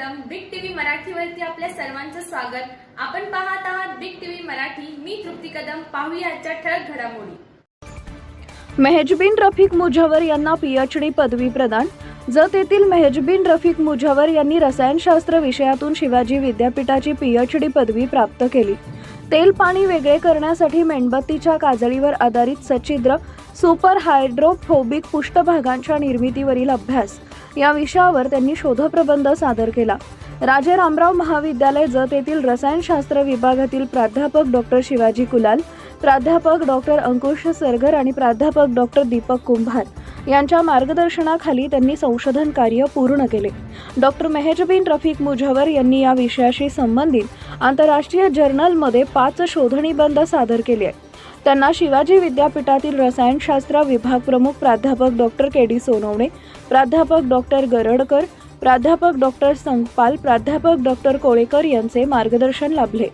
Kadam big TV मराठीवरती आपल्या सर्वांचं स्वागत. आपण पाहत आहात बिग टीव्ही मराठी. मी तृप्ती कदम. पाहूया आजच्या ठळक घडामोडी. मेहजबीन रफिक मुजावर यांना पीएचडी पदवी प्रदान. जत येथील मेहजबीन रफिक मुजावर यांनी रसायनशास्त्र विषयातून शिवाजी विद्यापीठाची पीएचडी पदवी प्राप्त केली. तेल पाणी वेगळे करण्यासाठी मेणबत्तीच्या काजळीवर आधारित सचिद्र सुपर हायड्रोफोबिक पृष्ठभागांच्या निर्मितीवरील अभ्यास. या विषयावर त्यांनी शोधप्रबंध सादर केला. राजे रामराव महाविद्यालय जत येथील रसायनशास्त्र विभागातील प्राध्यापक डॉक्टर शिवाजी कुलाल प्राध्यापक डॉक्टर अंकुश सरगर आणि प्राध्यापक डॉक्टर दीपक कुंभार. यांच्या मार्गदर्शनाखाली त्यांनी संशोधन कार्य पूर्ण केले. डॉक्टर मेहजबीन रफिक मुझवर यांनी या विषयाशी संबंधित आंतरराष्ट्रीय जर्नलमध्ये पाच शोधनिबंध सादर केले आहेत. त्यांना शिवाजी विद्यापीठातील रसायनशास्त्र विभाग प्रमुख प्राध्यापक डॉक्टर के. डी. सोनवणे प्राध्यापक डॉक्टर गरडकर प्राध्यापक डॉक्टर संगपाल प्राध्यापक डॉक्टर कोळेकर यांचे मार्गदर्शन लाभले.